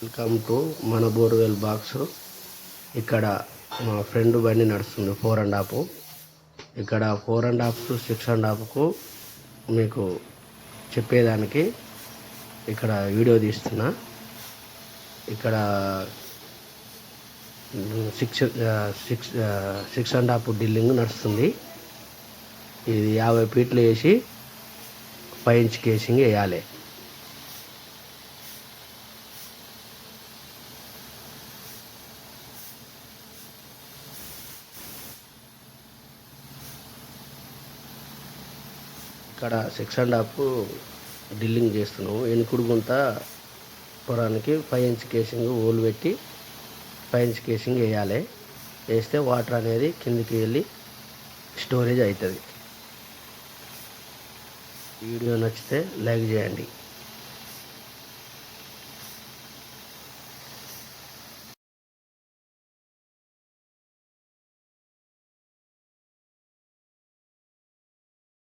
Welcome to మన borewell box ఇక్కడ మా ఫ్రెండ్ బండి నడుస్తుంది ఫోర్ అండ్ హాఫ్ ఇక్కడ four and half to six and హాఫ్కు మీకు చెప్పేదానికి ఇక్కడ వీడియో తీస్తున్నా. ఇక్కడ six six six and half drilling నడుస్తుంది. ఇది యాభై ఫీట్లు వేసి ఫైవ్ ఇంచ్ కేసింగ్ వేయాలి. ఇక్కడ సిక్స్ అండ్ హాఫ్ డ్రిల్లింగ్ చేస్తున్నాము. ఎనుకుడు గుంత పొరానికి ఫైవ్ ఇంచ్ కేసింగ్ ఓలు పెట్టి ఫైవ్ ఇంచ్ కేసింగ్ వేయాలి. వేస్తే వాటర్ అనేది కిందికి వెళ్ళి స్టోరేజ్ అవుతుంది. వీడియో నచ్చితే లైక్ చేయండి.